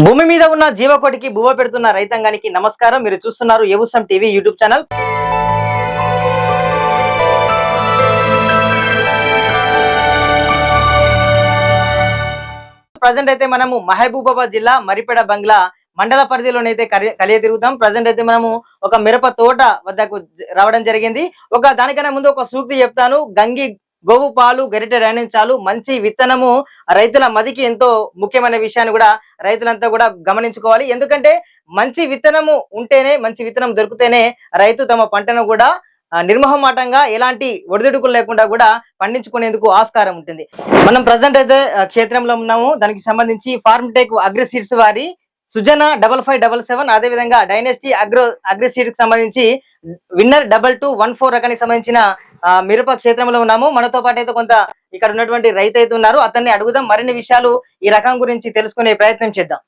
భూమి మీద ఉన్న జీవకోటికి భూమ పెడుతున్న రైతాంగానికి నమస్కారం. మీరు చూస్తున్నారు Evusam TV YouTube channel. Present అయితే మనము మహబూబాబాద్ జిల్లా మరిపేడ బంగ్లా మండల పరిధిలోనైతే కలి- కలియ తిరుగుతాం. ప్రజెంట్ అయితే మనము ఒక మిరప తోట వద్దకు రావడం జరిగింది. ఒక దానికన్నా ముందు ఒక సూక్తి చెప్తాను. గంగి గోవు పాలు గరిటె రాణించాలు మంచి విత్తనము రైతుల మదికి ఎంతో ముఖ్యమైన విషయాన్ని కూడా రైతులంతా కూడా గమనించుకోవాలి. ఎందుకంటే మంచి విత్తనము ఉంటేనే మంచి విత్తనం దొరికితేనే రైతు తమ పంటను కూడా నిర్మహమాటంగా ఎలాంటి ఒడిదుడుకులు లేకుండా కూడా పండించుకునేందుకు ఆస్కారం ఉంటుంది. మనం ప్రజెంట్ అయితే క్షేత్రంలో ఉన్నాము. దానికి సంబంధించి ఫార్మ్ టెక్ అగ్రిసీడ్స్ వారి Sujana double five double seven అదే విధంగా డైనెస్టీ అగ్రో అగ్రి కి సంబంధించి winner double two one four రకానికి సంబంధించిన మిరప క్షేత్రంలో ఉన్నాము. మనతో పాటు అయితే కొంత ఇక్కడ ఉన్నటువంటి రైతు అయితే ఉన్నారు. అతన్ని అడుగుదాం. మరిన్ని విషయాలు ఈ రకం గురించి తెలుసుకునే ప్రయత్నం చేద్దాం.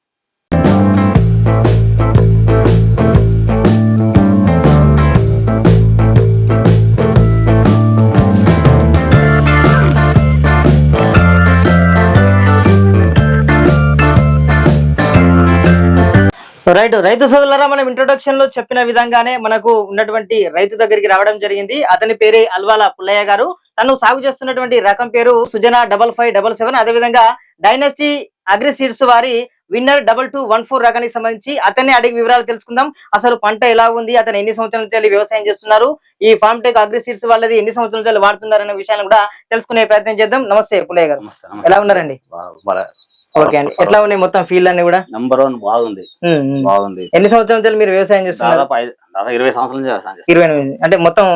రైట్ రైతు సోదరులారా మనం ఇంట్రొడక్షన్లో చెప్పిన విధంగానే మనకు ఉన్నటువంటి రైతు దగ్గరికి రావడం జరిగింది. అతని పేరే అల్వాల పుల్లయ్య గారు. తను సాగు చేస్తున్నటువంటి రకం పేరు Sujana double five double seven. అదే విధంగా డైనస్టీ అగ్రి సీడ్స్ వారి winner double two one four రకానికి సంబంధించి అతన్ని అడిగి వివరాలు తెలుసుకుందాం. అసలు పంట ఎలా ఉంది? అతను ఎన్ని సంవత్సరాల నుంచి వ్యవసాయం చేస్తున్నారు? ఈ ఫార్మ్ టెక్ అగ్రి సీడ్స్ వాళ్ళది ఎన్ని సంవత్సరాల నుంచి వాడుతున్నారు అనే విషయాన్ని కూడా తెలుసుకునే ప్రయత్నం చేద్దాం. నమస్తే పుల్లయ్య గారు. ఎలా ఉన్నారండి? ఓకే అండి. ఎట్లా ఉన్నాయి మొత్తం ఫీల్డ్ అన్ని కూడా? నంబర్ వన్ బాగుంది. బాగుంది. ఎన్ని సంవత్సరాల నుంచి మీరు వ్యవసాయం చేస్తున్నారు? దాదాపు ఇరవై సంవత్సరాల నుంచి వ్యవసాయం ఇరవై అంటే మొత్తం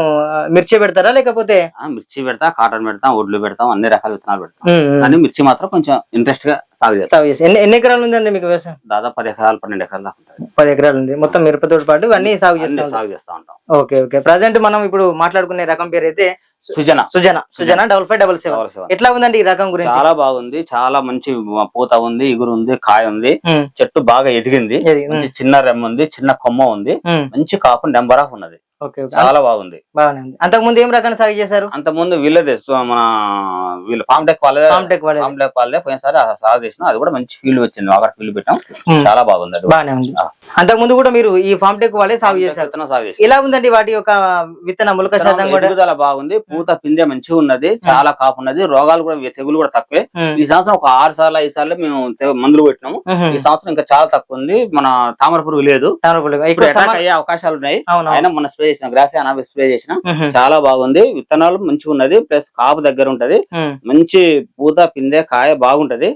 మిర్చి పెడతారా లేకపోతే? ఆ, మిర్చి పెడతా కాటన్ పెడతాం ఒడ్లు పెడతాం అన్ని రకాల విత్తనాలు పెడతాం. కానీ మిర్చి మాత్రం కొంచెం ఇంట్రెస్ట్గా సాగు చేస్తాం. ఎన్ని ఎకరాలు ఉందండి మీకు వ్యవసాయం? దాదాపు పది ఎకరాలు పన్నెండు ఎకరాలు పది ఎకరాలు ఉంది. మొత్తం మిరపతో పాటు అన్ని సాగు చేస్తాం సాగు చేస్తా ఉంటాం. Okay okay. ప్రజెంట్ మనం ఇప్పుడు మాట్లాడుకునే రకం పేరు అయితే Sujana. Sujana. Sujana. Double five double seven. ఎట్లా ఉందండి ఈ రకం గురించి? చాలా బాగుంది. చాలా మంచి పూత ఉంది ఇగురు ఉంది కాయ ఉంది. చెట్టు బాగా ఎదిగింది. చిన్న రెమ్మ ఉంది చిన్న కొమ్మ ఉంది. మంచి కాపు నెంబర్ ఆఫ్ ఉన్నది. ఓకే చాలా బాగుంది. బాగానే ఉంది. అంతకు ముందు ఏం రకాన్ని సాగు చేశారు? అంత ముందు వీళ్ళదే మన వీళ్ళు ఫామ్ టెక్ వాళ్ళదే ఫామ్ టెక్ వాళ్ళది. ఫామ్ టెక్ వాళ్ళదే. పోయినసారి సాగు చేసిన అది కూడా మంచి ఫీల్డ్ వచ్చింది. అక్కడ ఫీల్డ్ పెట్టాం. చాలా బాగుంది బాగానే ఉంది. అంతకు ముందు కూడా మీరు ఈ ఫామ్ టెక్ వాళ్ళే సాగు చేశారు. సాగు చేసాం. ఎలా ఉందండి వాటి యొక్క విత్తన ములక శాతం కూడా? ఎదుగుదల బాగుంది. పూత పిందె మంచిగా ఉన్నది. చాలా కాపు ఉన్నది. రోగాలు కూడా తెగులు కూడా తక్కువే. ఈ సంవత్సరం ఒక ఆరు సార్లు ఐదు సార్లు మేము మందులు పెట్టినాము ఈ సంవత్సరం ఇంకా చాలా తక్కువ ఉంది. మన తామర పురుగు లేదు. తామర పులుగు. ఇప్పుడు ఇప్పుడు అటాక్ సమ్మర్- అయ్యే అవకాశాలు ఉన్నాయి. మన స్ప్రే చేసిన గ్రాస్ అనాబి స్ప్రే చేసిన చాలా బాగుంది. విత్తనాలు మంచిగా ఉన్నది. ప్లస్ కాపు దగ్గర ఉంటది. మంచి పూత పిందె కాయ బాగుంటది.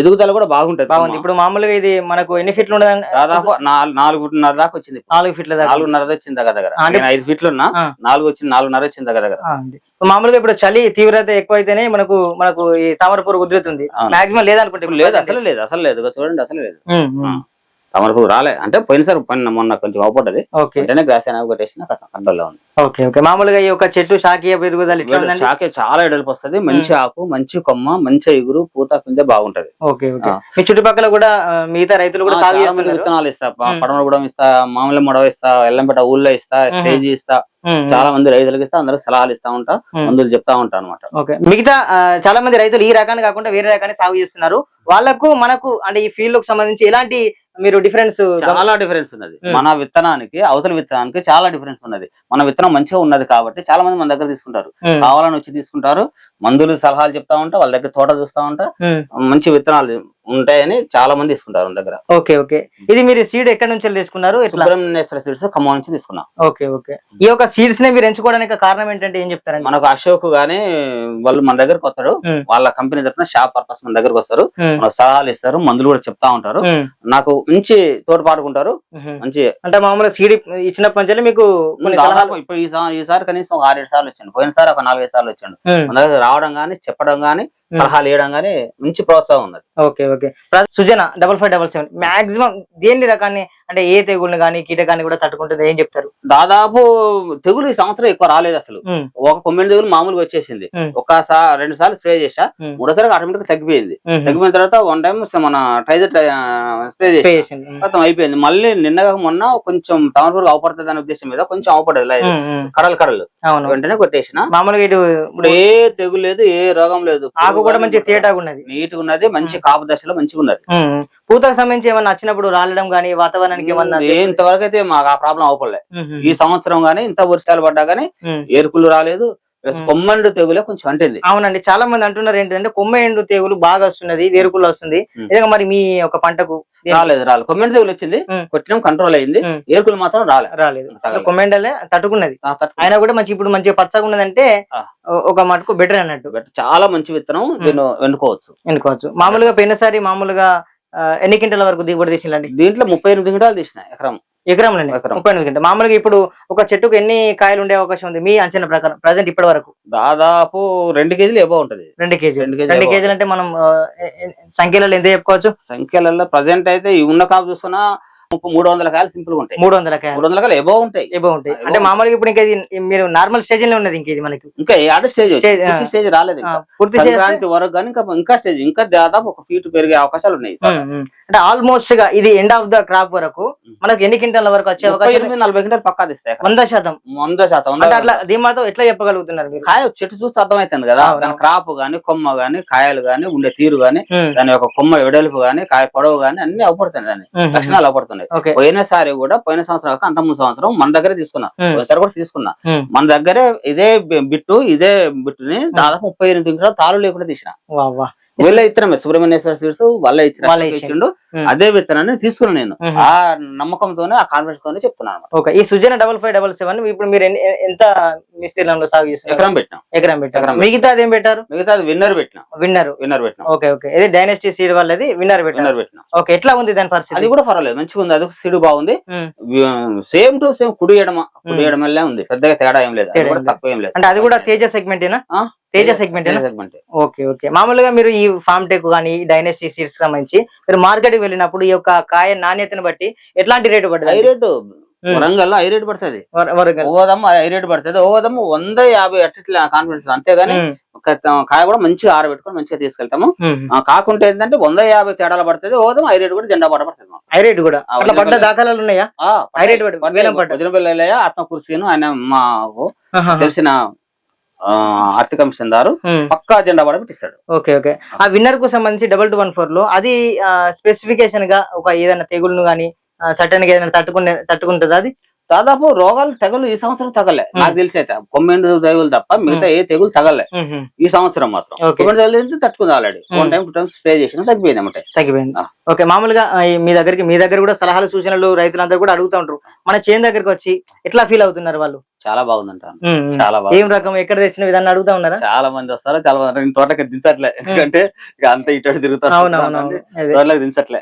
ఎదుగుదల కూడా బాగుంటది. బాగుంది. ఇప్పుడు మామూలుగా ఇది మనకు ఎన్ని ఫీట్లు ఉండదు దాదాపు నాలుగు నాలుగున్నర దాకా వచ్చింది. నాలుగు ఫీట్ల దాకా. నాలుగున్నర వచ్చింది దగ్గర దగ్గర. ఐదు ఫీట్లు ఉన్నా. నాలుగు వచ్చింది నాలుగున్నర వచ్చింది దగ్గర దగ్గర. మామూలుగా ఇప్పుడు చలి తీవ్రత ఎక్కువైతేనే మనకు మనకు ఈ తామర పురుగు ఉధృతుంది అవును. మాక్సిమం లేదనుకుంటే లేదు అసలు లేదు అసలు లేదు. చూడండి అసలు లేదు. ఉమ్, ఉమ్. తామర పురుగు రాలే. అంటే పోయినసారి పైన మొన్న కొంచెం అవపడ్డది. ఓకే. వెంటనే గ్రాస్ అనేది కొట్టేసిన కంట్రోల్లో ఉంది. Okay okay. మామూలుగా ఈ యొక్క చెట్టు శాఖీయ పెరుగుదల ఇట్లా ఉందండి? శాఖ చాలా ఎడల్పు వస్తది. మంచి ఆకు మంచి కొమ్మ మంచి ఇగురు పూత పిందె బాగుంటది. Okay okay. మీ చుట్టుపక్కల కూడా మిగతా రైతులు కూడా సాగు చేస్తున్నారు? విత్తనాలు ఇస్తా. ప- ఉమ్. పడమలగూడెం ఇస్తా మామూలు మొడవ ఇస్తా ఎల్లంపేట ఊళ్ళో ఇస్తా. స్టేజ్ ఇస్తా. చాలా మంది రైతులకు ఇస్తా అందరికి సలహాలు ఇస్తా ఉంటా. మందులు చెప్తా ఉంటా అనమాట ఓకే. మిగతా చాలా మంది రైతులు ఈ రకాన్ని కాకుండా వేరే రకాన్ని సాగు చేస్తున్నారు. వాళ్ళకు మనకు అంటే ఈ ఫీల్డ్కు సంబంధించి ఎలాంటి మీరు డిఫరెన్స్ చాలా డిఫరెన్స్ ఉన్నది. మన విత్తనానికి అవతల విత్తనానికి చాలా డిఫరెన్స్ ఉన్నది. మన విత్తనం మంచిగా ఉన్నది కాబట్టి చాలా మంది మన దగ్గర తీసుకుంటారు. కావాలని వచ్చి తీసుకుంటారు. మందులు సలహాలు చెప్తా ఉంటా వాళ్ళ దగ్గర తోట చూస్తా ఉంటా. మంచి విత్తనాలు ఉంటాయని చాలా మంది తీసుకుంటారు మన దగ్గర. Okay okay. ఇది మీరు సీడ్ ఎక్కడి నుంచి తీసుకున్నారు? సుబ్రహ్మణ్యేశ్వర సీడ్స్ ఖమ్మం నుంచి తీసుకున్నాం. Okay okay. ఈ యొక్క సీడ్స్ని మీరు ఎంచుకోవడానికి కారణం ఏంటంటే ఏం చెప్తారండి? మనకు అశోక్ గానీ వాళ్ళు మన దగ్గరకు వస్తాడు. ఉమ్. వాళ్ళ కంపెనీ తరఫున షాప్ పర్పస్ మన దగ్గరకు వస్తారు. సలహాలు ఇస్తారు మందులు కూడా చెప్తా ఉంటారు. నాకు మంచి ఉమ్. మంచి అంటే మామూలుగా సీడ్ ఇచ్చినప్పటి నుంచి మీకు ఇప్పుడు ఈసారి కనీసం ఒక ఆరేడు సార్లు వచ్చాడు పోయినసారి ఒక నాలుగైదు సార్లు వచ్చాడు మన దగ్గర రావడం గానీ చెప్పడం గానీ. సలహాలు ఇవ్వడం గానీ మంచి ప్రోత్సాహం ఉన్నది. Okay okay. Sujana double five double seven maximum దేని రకాన్ని అంటే ఏ తెగుళ్ళని కానీ కీటకాన్ని కూడా తట్టుకుంటుంది ఏం చెప్తారు? దాదాపు తెగులు ఈ సంవత్సరం ఎక్కువ రాలేదు అసలు. ఒక కొమ్మిడి తెగులు మామూలుగా వచ్చేసింది. ఒకసారి రెండు సార్లు స్ప్రే చేసా మూడోసారి ఆటోమేటిక్ తగ్గిపోయింది. తగ్గిపోయిన తర్వాత వన్ టైం మన ట్రైజర్ స్ప్రే చేసి మొత్తం అయిపోయింది. మళ్ళీ నిన్నగా మొన్న కొంచెం తమలపూర్ అవపడుతుంది అనే ఉద్దేశం మీద కొంచెం అవపడదు కడలు కడలు వెంటనే కొట్టేసిన. మామూలుగా ఇటు ఇప్పుడు ఏ తెగులు లేదు ఏ రోగం లేదు. ఆకు కూడా మంచి తేటాగా ఉన్నది. నీట్ ఉన్నది మంచి కాపు దశలో మంచిగా ఉన్నది. పూతకు సంబంధించి ఏమన్నా వచ్చినప్పుడు రాలడం గానీ వాతావరణానికి ఏమన్నా ఇంతవరకు అయితే మాకు ఆ ప్రాబ్లం ఉహు. ఈ సంవత్సరం గానీ ఇంత వర్షాలు పడ్డా గానీ. ఏరుకులు రాలేదు. కొమ్మండు తెగులే కొంచెం అంటింది. అవునండి చాలా మంది అంటున్నారు ఏంటంటే కొమ్మ ఎండు తెగులు బాగా వస్తున్నది వేరుకులు వస్తుంది. నిజంగా మరి మీ ఒక పంటకు రాలేదు రాలేదు. కొమ్మండు తెగులు వచ్చింది. కొట్టినాం కంట్రోల్ అయింది. ఏరుకులు మాత్రం రాలే. రాలేదు. తగలలేదు. కొమ్మెండలే తట్టుకున్నది. అయినా కూడా మంచి ఇప్పుడు మంచిగా పచ్చగా ఉన్నదంటే ఒక మటుకు బెటర్ అన్నట్టు. చాలా మంచి విత్తనం దీన్ని వెనుకోవచ్చు. ఎన్నుకోవచ్చు మామూలుగా పోయినసారి మామూలుగా ఎన్ని క్వింటల వరకు దిగుబడి తీసిందండి దీంట్లో ముప్పై ఎనిమిది గింటాలు తీసిన ఎకరం. ఎకరం. ముప్పై ఎనిమిది గంటలు మామూలుగా ఇప్పుడు ఒక చెట్టుకు ఎన్ని కాయలు ఉండే అవకాశం ఉంది? మీ అంచనా ప్రకారం ప్రజెంట్ ఇప్పటి వరకు. దాదాపు రెండు కేజీలు ఎబో ఉంటది. రెండు కేజీలు. రెండు కేజీలు రెండు ఏవో. కేజీలు అంటే మనం సంఖ్యలలో ఎంత చెప్పుకోవచ్చు? సంఖ్యలలో ప్రజెంట్ అయితే ఉన్న కాపు చూసుకున్నా ముప్పై మూడు వందల కాయలు సింపుల్గా ఉంటాయి. మూడు వందల కాయలు. మూడు వందల కాయలు ఎబో ఉంటాయి. ఏవో ఉంటాయి. అంటే మామూలుగా ఇప్పుడు ఇంకా మీరు నార్మల్ స్టేజ్లో ఉన్నది ఇంక ఇది మనకి. ఇంకా ఆడ స్టేజ్. స్టేజ్ రాలేదు. పూర్తి సంక్రాంతి వరకు కానీ ఇంకా ఇంకా స్టేజ్ ఇంకా దాదాపు ఒక ఫీట్ పెరిగే అవకాశాలు ఉన్నాయి. అంటే ఆల్మోస్ట్గా ఇది ఎండ్ ఆఫ్ ద క్రాప్ వరకు మనకు ఎన్ని క్వింటాల వరకు వచ్చే అవకాశం నలభై గింటలు పక్కా తీస్తాయి ఎకరం. వంద శాతం. వంద శాతం. అంటే అట్లా శాతం. ధీమాతో ఎట్లా చెప్పగలుగుతున్నారు మీరు? కాయ చెట్టు చూస్తే అర్థమైతుంది కదా. దాని క్రాప్ గాని కొమ్మ గాని కాయలు గాని ఉండే తీరు గాని దాని యొక్క కొమ్మ వెడల్పు గాని కాయ పొడవు గాని అన్ని అవపడుతున్నాయి దాని ఉమ్, ఉమ్. లక్షణాలు అవపడుతున్నాయి. ఓకే. పోయినసారి కూడా పోయిన సంవత్సరం కాక అంత ముందు సంవత్సరం మన దగ్గరే తీసుకున్నా. పోయినసారి కూడా తీసుకున్నా. మన దగ్గరే ఇదే బిట్టు ఇదే బిట్టుని దాదాపు ముప్పై ఎనిమిది నిమిషాలు తాళ్ళు లేకుండా తీసిన. వీళ్ళ ఇత్తనమే సుబ్రహ్మణ్యేశ్వర సీడ్స్ వాళ్ళే ఇచ్చిన వాళ్ళే ఇచ్చిండు. అదే విత్తనాన్ని తీసుకున్నాను నేను. ఆ నమ్మకంతోనే ఆ కాన్ఫిడెన్స్ తోనే చెప్తున్నాను. ఓకే. ఈ Sujana double five double seven ఇప్పుడు మీరు ఎంత విస్తీర్ణంలో సాగు చేస్తున్నారు? ఎకరం పెట్టినాం. ఎకరం ఎకరం మిగతా అదేం పెట్టారు? మిగతా విన్నర్ పెట్టిన. విన్నర్. విన్నర్ పెట్టినాం. Okay okay. ఇది డైనస్టీ సీడ్ వాళ్ళది విన్నర్ విన్నర్ పెట్టినాం. ఓకే ఎట్లా ఉంది దాని పరిస్థితి? అది కూడా పర్వాలేదు. మంచిగా ఉంది. అది సిడు బాగుంది. సేమ్ టు సేమ్ కుడి ఎడమ కుడి ఎడమల్లే ఉంది. పెద్దగా తేడా ఏం లేదు. తక్కువ ఏం లేదు. అంటే అది కూడా తేజ సెగ్మెంటేనా ఆ? తేజ సెగ్మెంటేనా సెగ్మెంట్ ఓకే ఓకే మామూలుగా మీరు ఈ ఫార్మ్ టెక్ కానీ డైనస్టీ సీడ్స్ సంబంధించి మీరు మార్కెట్కి వెళ్ళినప్పుడు ఈ యొక్క కాయ నాణ్యతను బట్టి ఎట్లాంటి రేటు హై పడుతుంది రేటు వరంగల్ హై రేట్ పడుతుంది. ఓదమ్మ హై రేట్ పడుతుంది. ఓదమ్మ వంద యాభై అట్లా కాన్ఫిడెన్స్ అంతేగాని ఒక కాయ కూడా మంచిగా ఆరబెట్టుకొని మంచిగా తీసుకెళ్తాము. ఆ, కాకుంటే ఏంటంటే వంద యాభై తేడాలు పడుతుంది. ఓదమ్మ హై రేట్ కూడా జెండా పడ పడుతుంది మాకు. హై రేట్ కూడా. అట్లా. పడ్డ దాఖలాలు ఉన్నాయా? ఆ, హై రేట్ పడ్డ- వేలం పడ్డ. వజనపల్లి ఆత్మ కుర్సీను ఆయన మాకు. తెలిసిన ఆ, ఆర్థిక కమిషన్ దారు. పక్కా జెండా పడ పెట్టిస్తాడు. Okay okay. ఆ విన్నర్కు సంబంధించి డబల్ టూ వన్ ఫోర్లో అది స్పెసిఫికేషన్గా ఒక ఏదైనా తెగుళ్ళను కానీ సటన్గా ఏదైనా తట్టుకునే తట్టుకుంటుందా అది? దాదాపు రోగాలు తెగులు ఈ సంవత్సరం తగలే. నాకు తెలిసి అయితే కొమ్మెండు తెగులు తప్ప మిగతా ఏ తెగులు తగలే. ఈ సంవత్సరం మాత్రం. కొమ్మెండు తెగులు తట్టుకుంది already. One time two time spray చేసిన తగ్గిపోయింది అన్నమాట తగ్గిపోయింది. ఓకే మామూలుగా మీ దగ్గరికి మీ దగ్గర కూడా సలహాలు సూచనలు రైతులందరూ కూడా అడుగుతూ ఉంటారు మన చేను దగ్గరికి వచ్చి ఎట్లా ఫీల్ అవుతున్నారు వాళ్ళు? చాలా ఉమ్, ఉమ్. చాలా బాగుంది. ఏం రకం? ఎక్కడ తెచ్చిన విధాన్ని అడుగుతా ఉన్నారా? చాలా మంది వస్తారు చాలా మంది నేను తోటకి దించట్లే. ఎందుకంటే ఇక అంత ఇటు తిరుగుతారు. తోటలోకి దించట్లే.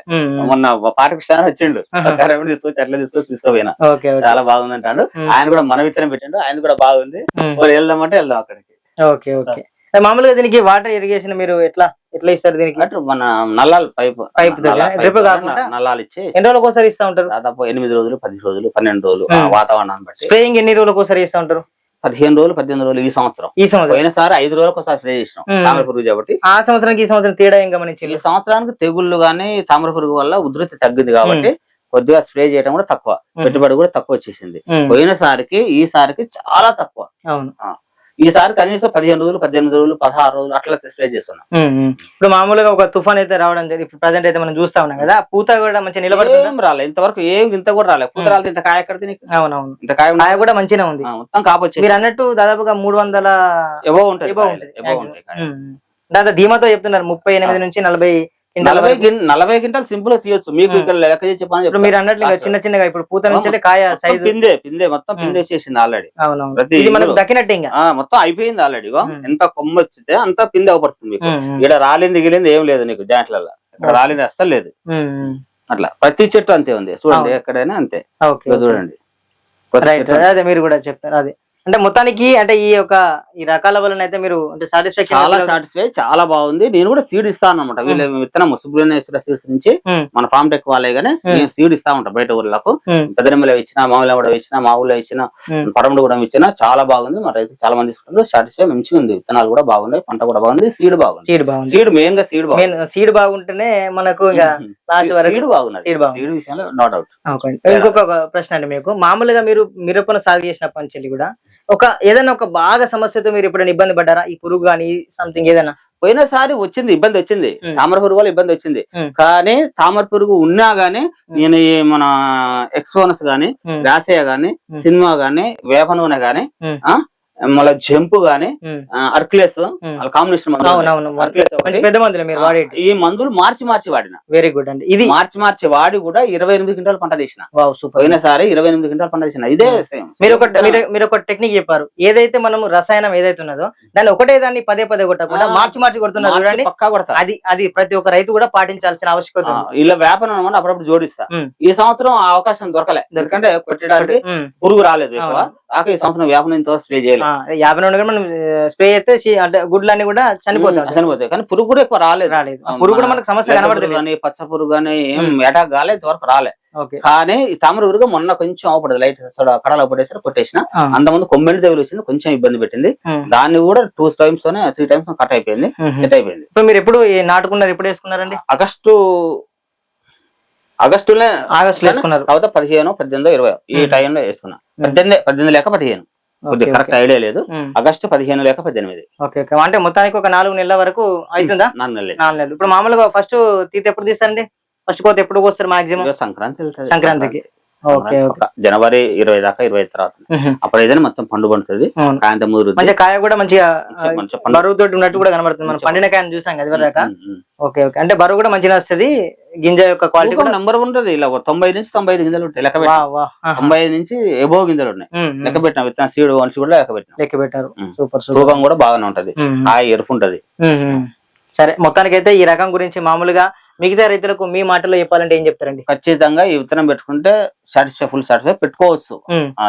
మొన్న పాఠకృష్ణ వచ్చిండు. ఆహా. కరెంట్ తీసుకొచ్చి అట్లా తీసుకొచ్చి తీసుకోపోయినా. చాలా బాగుంది అంటాడు. ఆయన కూడా మన విత్తనం పెట్టిండు. ఆయన కూడా బాగుంది. మరి వెళ్దామంటే వెళ్దాం అక్కడికి. Okay okay. మామూలుగా దీనికి వాటర్ ఇరిగేషన్ మీరు ఎట్లా ఎట్లా ఇస్తారు దీనికి? అటు మన నల్లాలు పైప్ పైప్ డ్రిప్ కాకుండా? నల్లాలు ఇచ్చి ఎన్ని రోజులకు ఒకసారి ఇస్తా ఉంటారు? దాదాపు ఎనిమిది రోజులు పది రోజులు పన్నెండు రోజులు. వాతావరణాన్ని బట్టి. స్ప్రేయింగ్ ఎన్ని రోజులకు ఒకసారి ఇస్తా ఉంటారు? పదిహేను రోజులు పద్దెనిమిది రోజులు ఈ సంవత్సరం. ఈ సంవత్సరం. పోయినసారి ఐదు రోజులకు ఒకసారి స్ప్రే చేసినాం. తామర పురుగు కాబట్టి. ఆ సంవత్సరానికి ఈ సంవత్సరం తేడా ఏం గమనించి ఈ సంవత్సరానికి తెగుళ్ళు గానీ తామర పురుగు వల్ల ఉధృతి తగ్గింది కాబట్టి కొద్దిగా స్ప్రే చేయడం కూడా తక్కువ పెట్టుబడి కూడా తక్కువ వచ్చేసింది. పోయినసారికి ఈసారికి చాలా తక్కువ. అవును. ఈసారి కనీసం పదిహేను రోజులు పద్దెనిమిది రోజులు పదహారు రోజులు అట్లా స్ప్రే చేస్తున్నాం. ఇప్పుడు మామూలుగా ఒక తుఫాన్ అయితే రావడం జరిగింది. ఇప్పుడు ప్రజెంట్ అయితే మనం చూస్తా ఉన్నాం కదా. పూత కూడా మంచిగా నిలబడుతుంది? రాలే. ఇంతవరకు ఏం ఇంత కూడా రాలే. పూత రాలేదు ఇంత కాయ ఎక్కడ తిని అవునవును. ఇంత కాయ కాయ కూడా మంచిగా ఉంది. మొత్తం కాపొచ్చి మీరు అన్నట్టు దాదాపుగా మూడు వందల ఎబో ఉంటుంది కాయలు, ఉంటుంది. దాంతో ధీమాతో చెప్తున్నారు ముప్పై ఎనిమిది నుంచి నలభై నలభై నలభై గింటలు సింపుల్గా తీయొచ్చు. మీకు. ఇక్కడ లెక్క చేసి మీరు అన్నట్లు చిన్న చిన్నగా ఇప్పుడు పూత నుంచి కాయ సైజు పిందే పిందే మొత్తం పిందే చేసింది ఆల్రెడీ ప్రతి ఇది మనకు దక్కినట్టే ఇంకా. మొత్తం అయిపోయింది ఆల్రెడీ. ఎంత కొమ్మ వచ్చితే అంత పిందే అవపడుతుంది మీకు. ఇక్కడ రాలింది గిలింది ఏం లేదు నీకు జాంట్లలో ఇక్కడ. రాలింది అస్సలు లేదు. అట్లా. ప్రతి చెట్టు అంతే ఉంది. చూడండి. ఎక్కడైనా అంతే. చూడండి. అదే మీరు కూడా చెప్తారు అదే. అంటే మొత్తానికి అంటే ఈ యొక్క ఈ రకాల వలన అయితే మీరు అంటే చాలా సాటిస్ఫాక్షన్ సాటిస్ఫై చాలా బాగుంది. నేను కూడా సీడ్ ఇస్తాను అనమాట వీళ్ళ విత్తనం సుబ్రహ్మణ్యేశ్వర సీడ్స్ నుంచి మన ఫామ్ టెక్ వాళ్ళే గానీ నేను సీడ్ ఇస్తా ఉంటా బయట ఊర్లకు. పెద్దనిమ్మలో ఇచ్చిన మామూలు కూడా ఇచ్చిన మా ఊళ్ళో ఇచ్చిన పడమడు కూడా ఇచ్చిన చాలా బాగుంది. మరి అయితే చాలా మంది తీసుకుంటారు. సాటిస్ఫై మంచిగా ఉంది. విత్తనాలు కూడా బాగున్నాయి. పంట కూడా బాగుంది. సీడ్ బాగుంది. సీడ్ బాగుంది. సీడ్ మెయిన్గా సీడ్ బాగుంది. సీడ్ బాగుంటేనే మనకు లాస్ట్ వరకు సీడ్ బాగున్నది. సీడ్ బాగుంది. సీడ్ విషయంలో నో డౌట్. ఇంకొక ప్రశ్న అండి మీకు. మామూలుగా మీరు మిరపను సాగు చేసినప్పటి నుంచి కూడా ఒక ఏదైనా ఒక బాగా సమస్యతో మీరు ఎప్పుడైనా ఇబ్బంది పడ్డారా ఈ పురుగు కానీ సంథింగ్ ఏదైనా పోయినసారి వచ్చింది ఇబ్బంది వచ్చింది. తామర పురుగు వల్ల ఇబ్బంది వచ్చింది. కానీ తామర పురుగు ఉన్నా గానీ. నేను ఈ మన ఎక్స్పోనస్ గానీ రాసయ్య గానీ. సినిమా గానీ వేప నూనె గానీ మళ్ళీ జంపు గానీ. అర్క్లెస్ కాంబినేషన్. పెద్ద మందులు మీరు ఈ మందులు మార్చి మార్చి వాడిన. వెరీ గుడ్ అండి. ఇది మార్చి మార్చి వాడి కూడా ఇరవై ఎనిమిది క్వింటాలు పంట తీసిన. వావ్ సూపర్ పోయినసారి ఇరవై ఎనిమిది క్వింటాలు పంట తీసిన. ఇదే సేమ్ మీరు ఒక మీరు ఒక టెక్నిక్ చెప్పారు. ఏదైతే మనము రసాయనం ఏదైతే ఉన్నదో దాన్ని ఒకటే దాన్ని పదే పదే కొట్టకుండా. మార్చి మార్చి కొడుతున్నారు చూడండి. పక్కా కొడతా అది అది ప్రతి ఒక్క రైతు కూడా పాటించాల్సిన ఆవశ్యకత. ఇలా వేపన అనమాట అప్పుడప్పుడు జోడిస్తా. ఉమ్. ఈ సంవత్సరం ఆ అవకాశం దొరకలే. ఎందుకంటే కొట్టడానికి ఉమ్. పురుగు రాలేదు ఎక్కువ. ఈ సంవత్సరం ఇంత స్ప్రే ఆ, చేయలేదు. యాభై రెండు గంటలు మనం స్ప్రే చేస్తే అంటే గుడ్లన్నీ కూడా చనిపోతాయి. చనిపోతాయి. కానీ పురుగు కూడా ఎక్కువ రాలేదు. రాలేదు. పురుగు కూడా మనకు సమస్య పురుగు కానీ పచ్చ పురుగు కానీ ఏం ఉమ్. ఎటాక్ కాలే ఇంతవరకు రాలే. కానీ తామర పురుగు మొన్న కొంచెం అవపడదు. లైట్ కడలో పడేసారు కొట్టేసిన. ఆ. అంతకుముందు కొమ్మెడి తెగులు వచ్చింది కొంచెం ఇబ్బంది పెట్టింది. దాన్ని కూడా టూ టైమ్స్ తోనే త్రీ టైమ్స్ కట్ అయిపోయింది. సెట్ అయిపోయింది. ఇప్పుడు మీరు ఎప్పుడు నాటుకున్నారు ఎప్పుడు వేసుకున్నారండి? ఆగస్టు ఆగస్టులో ఆగస్ట్ వేసుకున్నారు. తర్వాత పదిహేను పద్దెనిమిదో ఇరవై ఈ. టైంలో వేసుకున్నా. పద్దెనిమిది పద్దెనిమిది లేక పదిహేను. కొద్దిగా కరెక్ట్ ఐడియా లేదు. ఆగస్టు పదిహేను లేక పద్దెనిమిది. ఓకే అంటే మొత్తానికి ఒక నాలుగు నెలల వరకు అవుతుందా నాలుగు నెలలు. నాలుగు నెలలు. ఇప్పుడు మామూలుగా ఫస్ట్ తీత ఎప్పుడు తీస్తారండి? ఫస్ట్ కోత ఎప్పుడు కోస్తారు మాక్సిమం సంక్రాంతి. సంక్రాంతికి. జనవరి ఇరవై దాకా ఇరవై తర్వాత. అప్పుడు ఏదైనా మొత్తం పండు పండుతుంది. కాయంత. మంచిగా కాయ కూడా మంచిగా బరువు తోటి ఉన్నట్టు కూడా కనబడుతుంది. మనం పండిన కాయని చూసాం కదా దాకా. Okay okay. అంటే బరువు కూడా మంచిగా వస్తుంది. గింజ యొక్క క్వాలిటీ కూడా నెంబర్ ఉంటుంది. ఇలా తొంభై నుంచి తొంభై ఐదు గింజలు ఉంటాయి. లెక్క. తొంభై ఐదు నుంచి ఎబో గింజలు ఉన్నాయి. లెక్క పెట్టిన. విత్తన సీడ్ వన్స్ కూడా లెక్క పెట్టిన. లెక్క పెట్టారు. సూపర్ తూకం కూడా బాగానే ఉంటది. ఆ ఎరుపు ఉంటది. సరే మొత్తానికైతే ఈ రకం గురించి మామూలుగా మిగతా రైతులకు మీ మాటలో చెప్పాలంటే ఏం చెప్తారండి ఖచ్చితంగా ఈ విత్తనం పెట్టుకుంటే సాటిస్ఫై ఫుల్ సాటిస్ఫై పెట్టుకోవచ్చు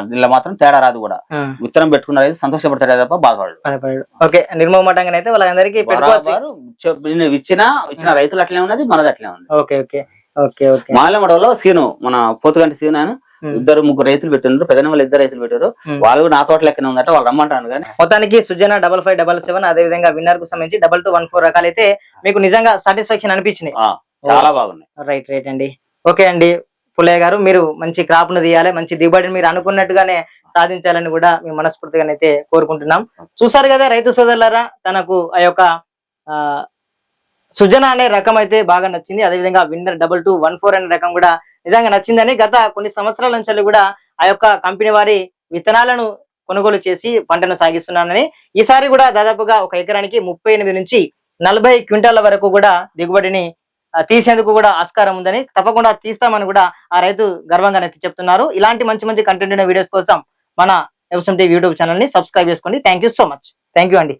దీనిలో మాత్ం తేడా రాదు కూడా. విత్తనం పెట్టుకున్న రైతు సంతోషపడతాడే తప్ప బాధపడడు. ఓకే నిర్మమాటంగా అయితే వాళ్ళందరికీ ఇచ్చిన ఇచ్చిన రైతులు అట్లే ఉన్నది మనది అట్లే ఉంది ఓకే ఓకే ఓకే ఓకే మాలమడలో సీను మన పోతుగంటి సీను ఆయన ఉమ్. ఇద్దరు ముగ్గురు రైతులు పెట్టినారు. పెద్ద వాళ్ళు ఇద్దరు రైతులు పెట్టారు. వాళ్ళు నా తోట లెక్కనే ఉందట వాళ్ళు రమ్మంటాను కానీ. మొత్తానికి Sujana double five double seven అదే విధంగా విన్నర్కు సంబంధించి డబల్ టూ వన్ ఫోర్ రకాలైతే మీకు నిజంగా సాటిస్ఫాక్షన్ అనిపించినాయి. ఆ, చాలా బాగున్నాయి. రైట్ రైట్ అండి. ఓకే అండి. పుల్లయ్య గారు మీరు మంచి క్రాప్ను తీయాలి మంచి దిగుబడిని మీరు అనుకున్నట్టుగానే సాధించాలని కూడా మేము మనస్ఫూర్తిగానైతే కోరుకుంటున్నాం. చూసారు కదా రైతు సోదరులారా తనకు ఆ యొక్క ఆ, సుజన అనే రకం అయితే బాగా నచ్చింది. అదేవిధంగా winner double two one four అనే రకం కూడా నిజంగా నచ్చిందని గత కొన్ని సంవత్సరాల నుంచి కూడా ఆ యొక్క కంపెనీ వారి విత్తనాలను కొనుగోలు చేసి పంటను సాగిస్తున్నానని ఈసారి కూడా దాదాపుగా ఒక ఎకరానికి ముప్పై ఎనిమిది నుంచి నలభై క్వింటాల వరకు కూడా దిగుబడిని తీసేందుకు కూడా ఆస్కారం ఉందని తప్పకుండా తీస్తామని కూడా ఆ రైతు గర్వంగా నెత్తి చెప్తున్నారు. ఇలాంటి మంచి మంచి కంటెంట్ ఉన్న వీడియోస్ కోసం మన ఎఫ్ఎం టీవీ యూట్యూబ్ ఛానల్ని సబ్స్క్రైబ్ చేసుకోండి. Thank you so much thank you అండి.